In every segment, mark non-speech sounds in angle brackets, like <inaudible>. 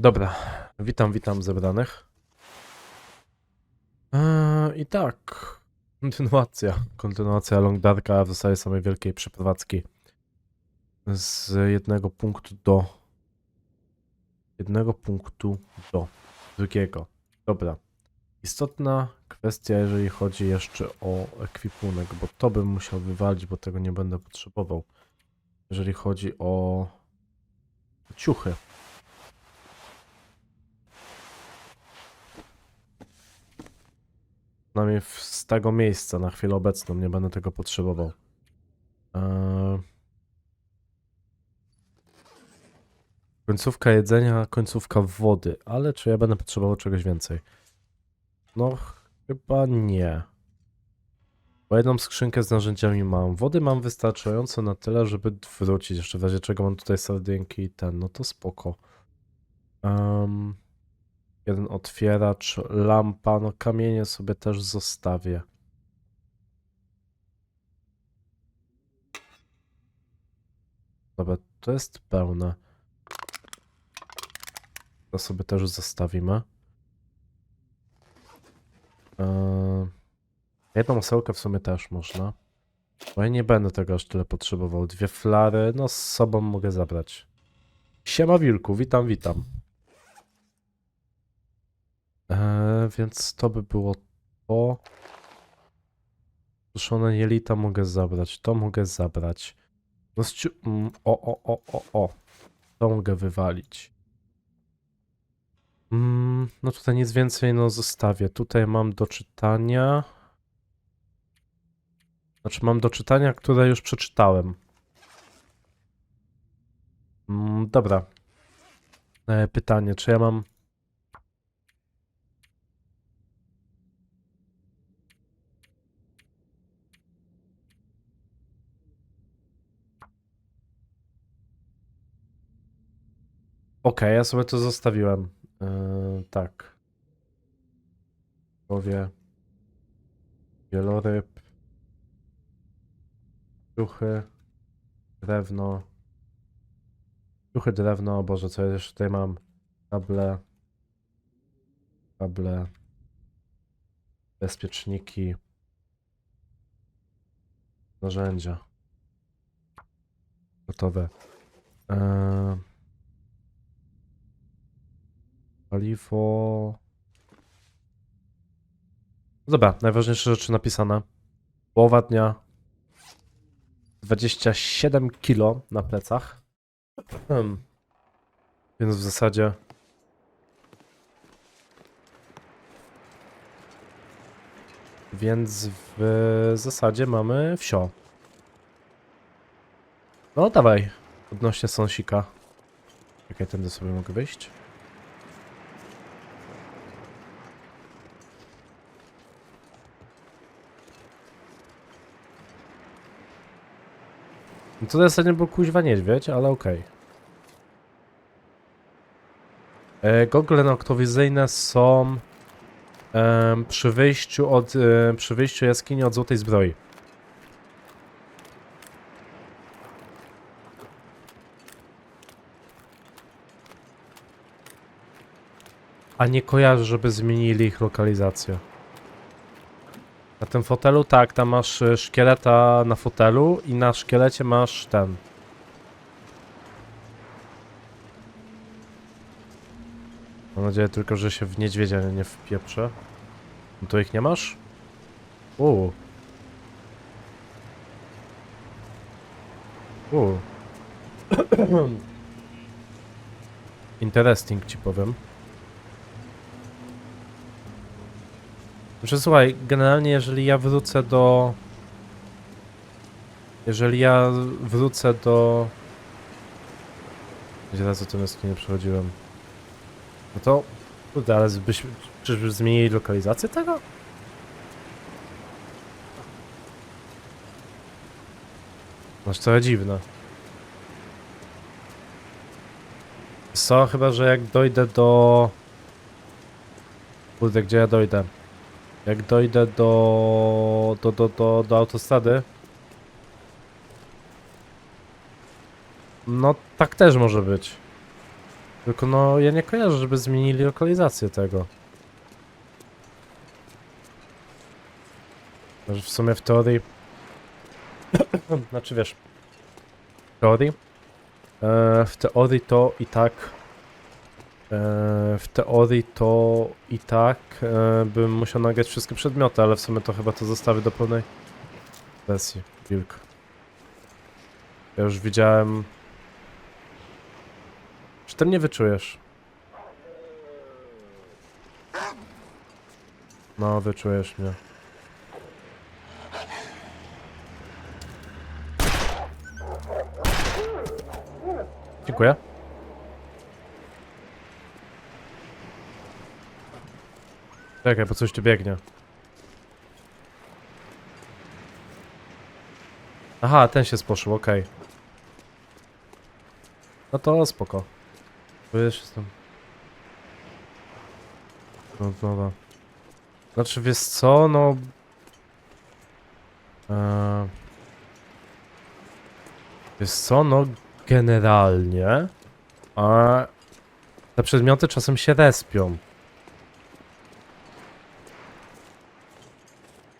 Dobra, witam, witam zebranych. Eee, I tak, kontynuacja. Kontynuacja Long Darka, w zasadzie samej wielkiej przeprowadzki. Z jednego punktu do jednego punktu do drugiego. Dobra. Istotna kwestia, jeżeli chodzi jeszcze o ekwipunek, bo to bym musiał wywalić, bo tego nie będę potrzebował. Jeżeli chodzi o ciuchy. Przynajmniej z tego miejsca na chwilę obecną nie będę tego potrzebował. Eee... Końcówka jedzenia, końcówka wody, ale czy ja będę potrzebował czegoś więcej? No, chyba nie. Bo jedną skrzynkę z narzędziami mam. Wody mam wystarczająco na tyle, żeby wrócić. Jeszcze w razie czego mam tutaj sardynki i ten, no to spoko. Em, jeden otwieracz, lampa, no kamienie sobie też zostawię. Dobra, to jest pełne. To sobie też zostawimy. Eee, jedną osełkę w sumie też można. Bo ja nie będę tego aż tyle potrzebował. Dwie flary, no z sobą mogę zabrać. Siema Wilku, witam, witam. Eee, więc to by było to. Suszone jelita mogę zabrać, to mogę zabrać. No o, o, o, o, o. To mogę wywalić. Mm, no tutaj nic więcej, no zostawię. Tutaj mam do czytania. Znaczy mam do czytania, które już przeczytałem. Mm, dobra. E, pytanie, czy ja mam... Okej, ja sobie to zostawiłem. Yy, tak. Powie. Wieloryb. Duchy. Drewno. Duchy, drewno. O Boże, co ja jeszcze tutaj mam? Kable. Kable. Bezpieczniki. Narzędzia. Gotowe. Eee, Paliwo. Dobra, najważniejsze rzeczy napisane. Połowa dnia. 27 kilo na plecach. Hmm. Więc w zasadzie. Więc w zasadzie mamy wsio. No dawaj. Odnośnie sąsika. Czekaj, tędy sobie mogę wyjść. To w zasadzie był kuźwa niedźwiedź, ale okej. E, Gogle noktowizyjne są em, przy wyjściu od e, przy wyjściu jaskini od złotej zbroi. A nie kojarzę, żeby zmienili ich lokalizację. Na tym fotelu tak, tam masz y, szkieleta na fotelu i na szkielecie masz ten. Mam nadzieję tylko, że się w niedźwiedzia nie wpieprzę. No to ich nie masz? Uuu. Uuu. <coughs> Interesting ci powiem. Że słuchaj, generalnie jeżeli ja wrócę do... Jeżeli ja wrócę do... Gdzie raz o tym nie przechodziłem. No to... Kurde, ale byśmy... Czyżby zmienili lokalizację tego? Masz trochę dziwne. Co? Chyba, że jak dojdę do... Kurde, gdzie ja dojdę? Jak dojdę do, do, do, do, do autostrady. No tak też może być. Tylko no, ja nie kojarzę, żeby zmienili lokalizację tego. Że w sumie w teorii... <coughs> znaczy wiesz... W teorii? E, w teorii to i tak... E, w teorii to i tak e, bym musiał nagrać wszystkie przedmioty, ale w sumie to chyba to zostawię do pełnej wersji. Wilk. Ja już widziałem... Czy ty mnie wyczujesz? No, wyczujesz mnie. Dziękuję. Czekaj, bo coś tu biegnie. Aha, ten się spłoszył, okej. No to spoko. Już jestem. No dobra. Znaczy wiesz co, no... Eee... Wiesz co, no generalnie... A... Te przedmioty czasem się respią.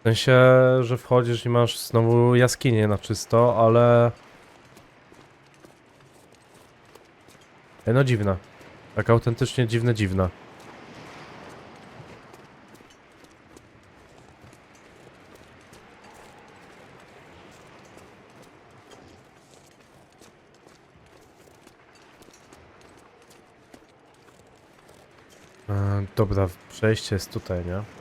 Sensie, że wchodzisz i masz znowu jaskinię na czysto, ale... No dziwne. Tak autentycznie dziwne, dziwne. E, dobra, przejście jest tutaj, nie?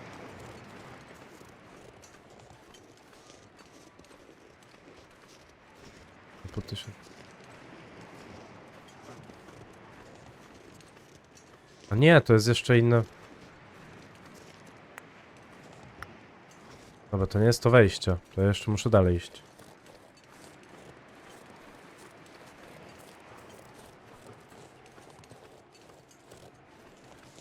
Po tysiąc. A nie, to jest jeszcze inne. Dobra, to nie jest to wejście. To ja jeszcze muszę dalej iść.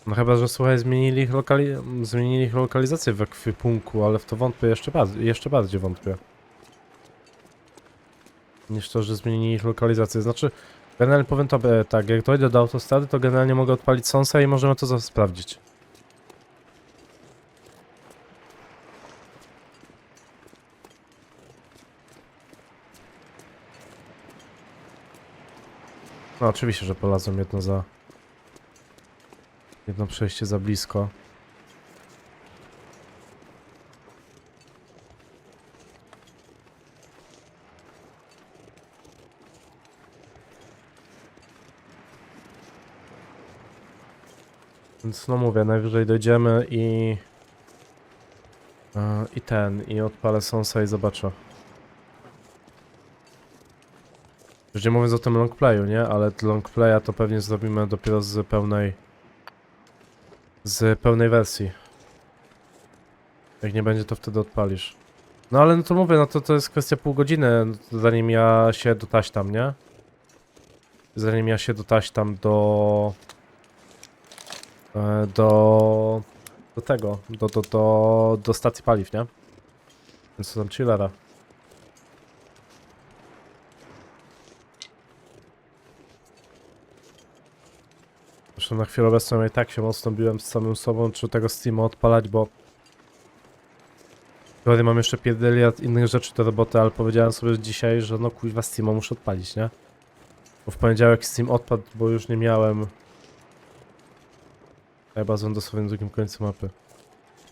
No chyba, że słuchaj, zmienili ich, lokali zmienili ich lokalizację w ekwipunku, ale w to wątpię jeszcze, baz jeszcze bardziej wątpię. Niż to, że zmienili ich lokalizację. Znaczy, generalnie powiem tobie tak, jak dojdę do autostrady, to generalnie mogę odpalić Sonsa i możemy to sprawdzić. No oczywiście, że polazłem jedno za... Jedno przejście za blisko. Więc no mówię, najwyżej dojdziemy i... e, I ten, i odpalę Sonsa i zobaczę. Już nie mówiąc o tym longplayu, nie? Ale longplaya to pewnie zrobimy dopiero z pełnej... Z pełnej wersji. Jak nie będzie, to wtedy odpalisz. No ale no to mówię, no to to jest kwestia pół godziny, zanim ja się dotaśtam, nie? Zanim ja się dotaśtam do... e, Do... Do tego, do, do, do, do stacji paliw, nie? Więc to tam chillera. Zresztą na chwilę obecną i tak się mocno biłem z samym sobą, czy tego Steama odpalać, bo... Teorii mam jeszcze pierdyliard innych rzeczy do roboty, ale powiedziałem sobie dzisiaj, że no kuźwa Steama muszę odpalić, nie? Bo w poniedziałek Steam odpadł, bo już nie miałem... Chyba są dosłownie na drugim końcu mapy.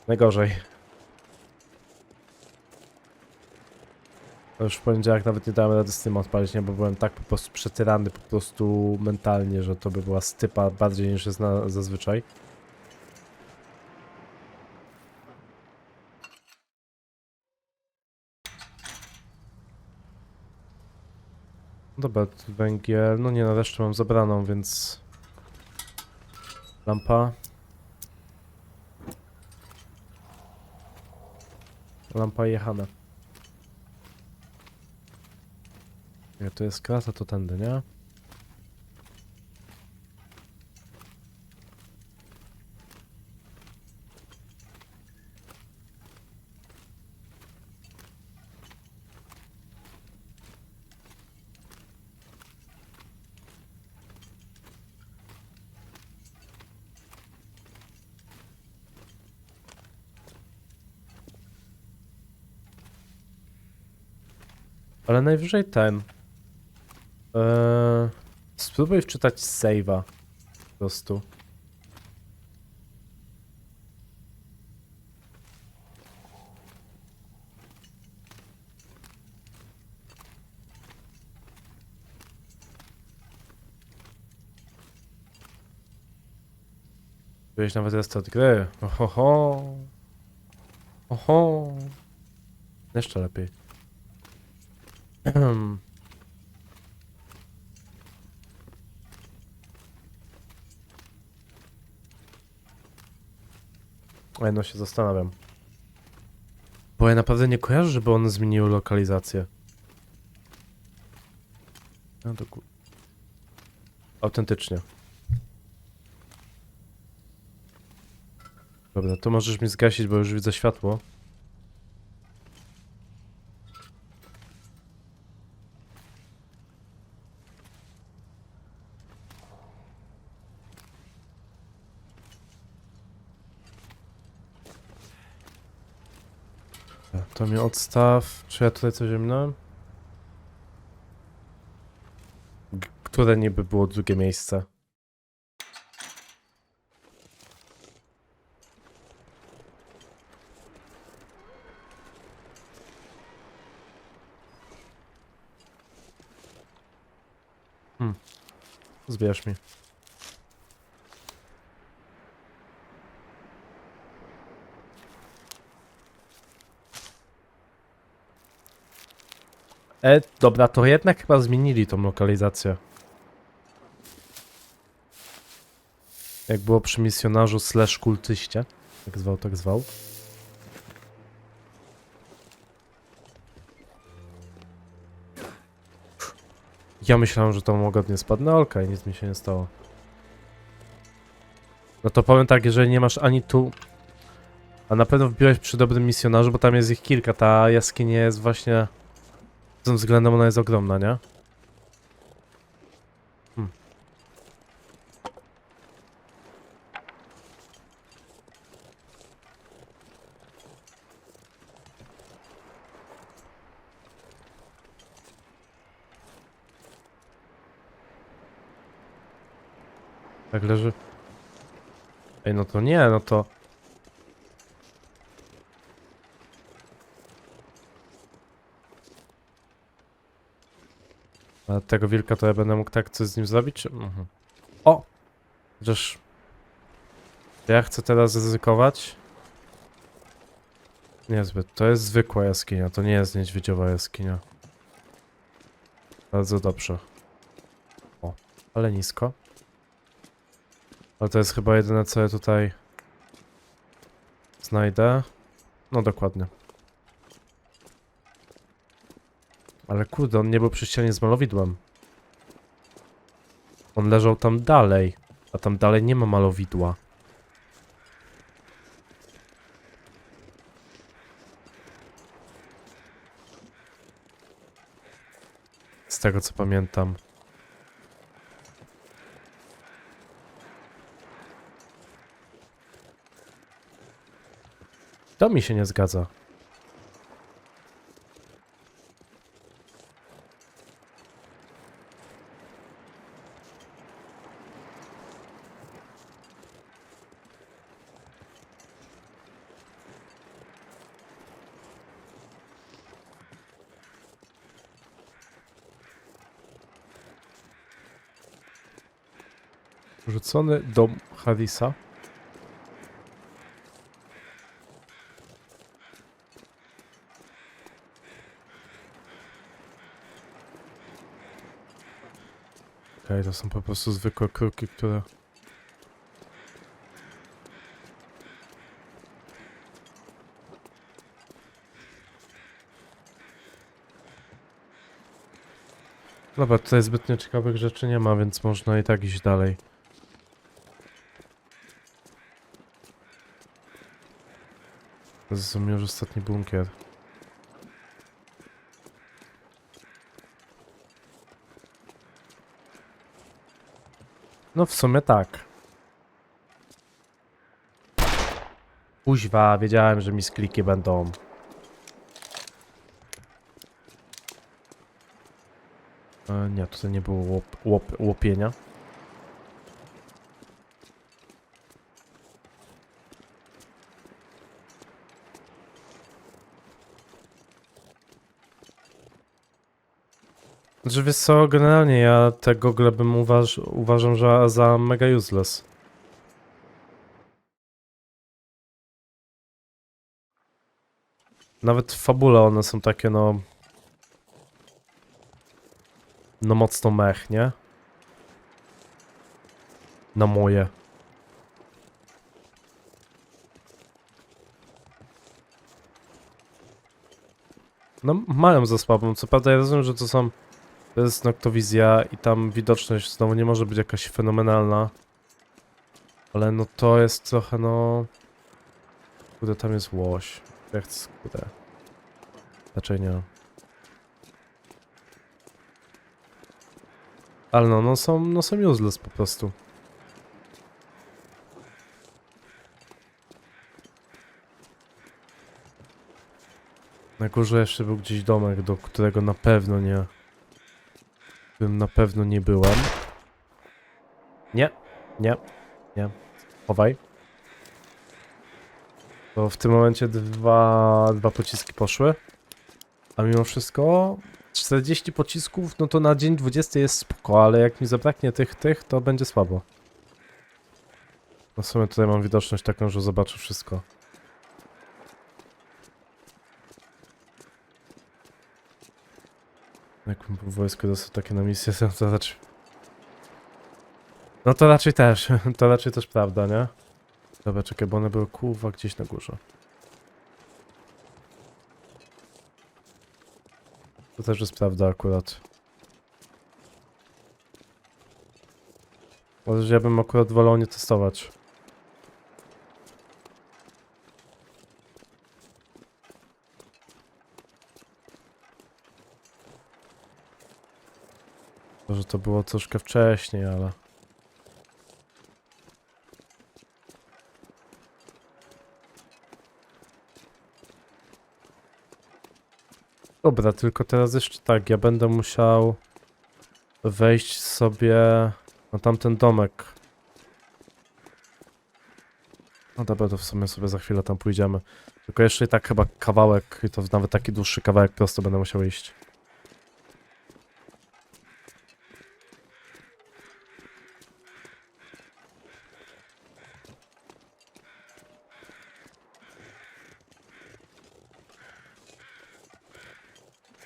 Najgorzej. To już w poniedziałek nawet nie dałem rady Steam odpalić, nie? Bo byłem tak po prostu przetyrany po prostu mentalnie, że to by była stypa bardziej niż jest na, zazwyczaj. Dobra, węgiel, no nie, na resztę mam zabraną, więc... Lampa. Lampa jechana. Nie, to jest krata, to tędy, nie? Ale najwyżej ten. Eee, spróbuj wczytać save'a. Po prostu. Byłeś nawet restart gry. Ohoho. Oho. Jeszcze lepiej. Ehem. <clears throat> Ej, no się zastanawiam. Bo ja naprawdę nie kojarzę, żeby one zmieniły lokalizację. No to ku... Autentycznie. Dobra, to możesz mi zgasić, bo już widzę światło. To mnie odstaw. Czy ja tutaj coś? G- Które niby było drugie miejsce? Hmm. Zbierz mi. E, dobra, to jednak chyba zmienili tą lokalizację. Jak było przy misjonarzu slash kultyście. Jak zwał, tak zwał. Ja myślałem, że to łagodnie spadnę, okej, nic mi się nie stało. No to powiem tak, jeżeli nie masz ani tu... A na pewno wbiłeś przy dobrym misjonarzu, bo tam jest ich kilka. Ta jaskinia jest właśnie... Pod tym względem ona jest ogromna, nie? Hmm. Tak leży. Ej, no to nie, no to... A tego wilka to ja będę mógł tak coś z nim zrobić? Czy... Mhm. O! Chociaż... Ja chcę teraz ryzykować. Niezbyt. To jest zwykła jaskinia, to nie jest niedźwiedziowa jaskinia. Bardzo dobrze. O, ale nisko. Ale to jest chyba jedyne, co ja tutaj znajdę. No dokładnie. Ale kurde, on nie był przy ścianie z malowidłem. On leżał tam dalej, a tam dalej nie ma malowidła. Z tego co pamiętam. To mi się nie zgadza. Rzucony dom Harisa. Okej, to są po prostu zwykłe kruki, które... Dobra, tutaj zbytnio ciekawych rzeczy nie ma, więc można i tak iść dalej. Zrozumiem, że ostatni bunkier. No w sumie tak. Kuźwa, wiedziałem, że mi skliki będą. E, nie, tutaj nie było łop, łop, łopienia. Znaczy wiesz co, generalnie ja te gogle bym uważ, uważam że za mega useless. Nawet w fabule one są takie no... No mocno mech, nie? Na moje. No mają za słabą, co prawda ja rozumiem, że to są... To jest noktowizja i tam widoczność znowu nie może być jakaś fenomenalna. Ale no to jest trochę no... Kurde, tam jest łoś. Jak kurde. Raczej nie. Ale no, no są, no są useless po prostu. Na górze jeszcze był gdzieś domek, do którego na pewno nie... którym na pewno nie byłem. Nie, nie, nie. Chowaj. To w tym momencie dwa, dwa pociski poszły. A mimo wszystko 40 pocisków, no to na dzień 20 jest spoko, ale jak mi zabraknie tych, tych, to będzie słabo. No w sumie tutaj mam widoczność taką, że zobaczę wszystko. Jakbym w wojsku dostał takie na misję, to raczej... No to raczej też, <laughs> to raczej też prawda, nie? Dobra, czekaj, bo one były kurwa gdzieś na górze. To też jest prawda akurat. Może ja bym akurat wolał nie testować. To było troszkę wcześniej, ale... Dobra, tylko teraz jeszcze tak, ja będę musiał wejść sobie na tamten domek. No dobra, to w sumie sobie za chwilę tam pójdziemy. Tylko jeszcze i tak chyba kawałek, i to nawet taki dłuższy kawałek prosto będę musiał iść.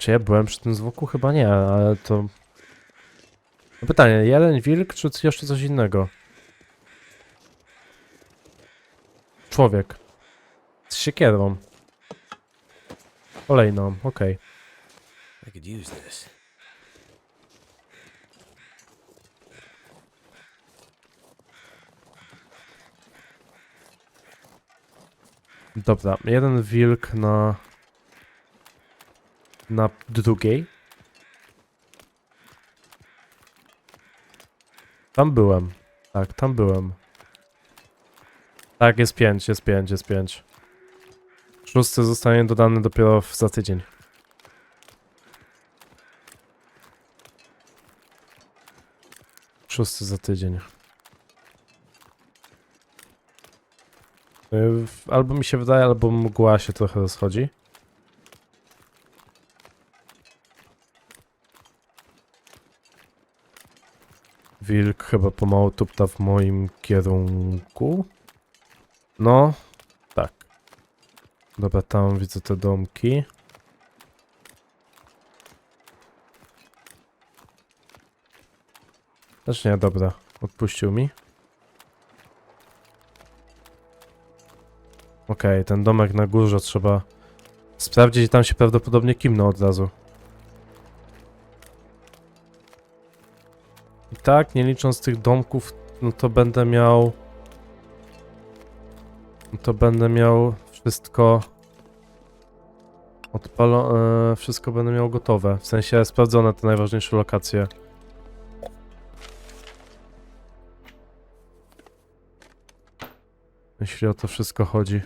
Czy ja byłem przy tym zwłoku? Chyba nie, ale to... No pytanie, jeleń, wilk, czy jeszcze coś innego? Człowiek. Z siekierą. Kolejną, okej. I could use this. Dobra, jeden wilk na... Na drugiej. Tam byłem. Tak, tam byłem. Tak, jest pięć, jest pięć, jest pięć. Szósty zostanie dodany dopiero w, za tydzień. Szósty za tydzień. Y, Albo mi się wydaje, albo mgła się trochę rozchodzi. Wilk chyba pomału tupta w moim kierunku. No, tak. Dobra, tam widzę te domki. Też nie, dobra. Odpuścił mi. Okej, ten domek na górze trzeba sprawdzić i tam się prawdopodobnie kimno od razu. Tak, nie licząc tych domków, no to będę miał... No to będę miał wszystko... Odpalo... E, wszystko będę miał gotowe. W sensie sprawdzone te najważniejsze lokacje. Jeśli o to wszystko chodzi.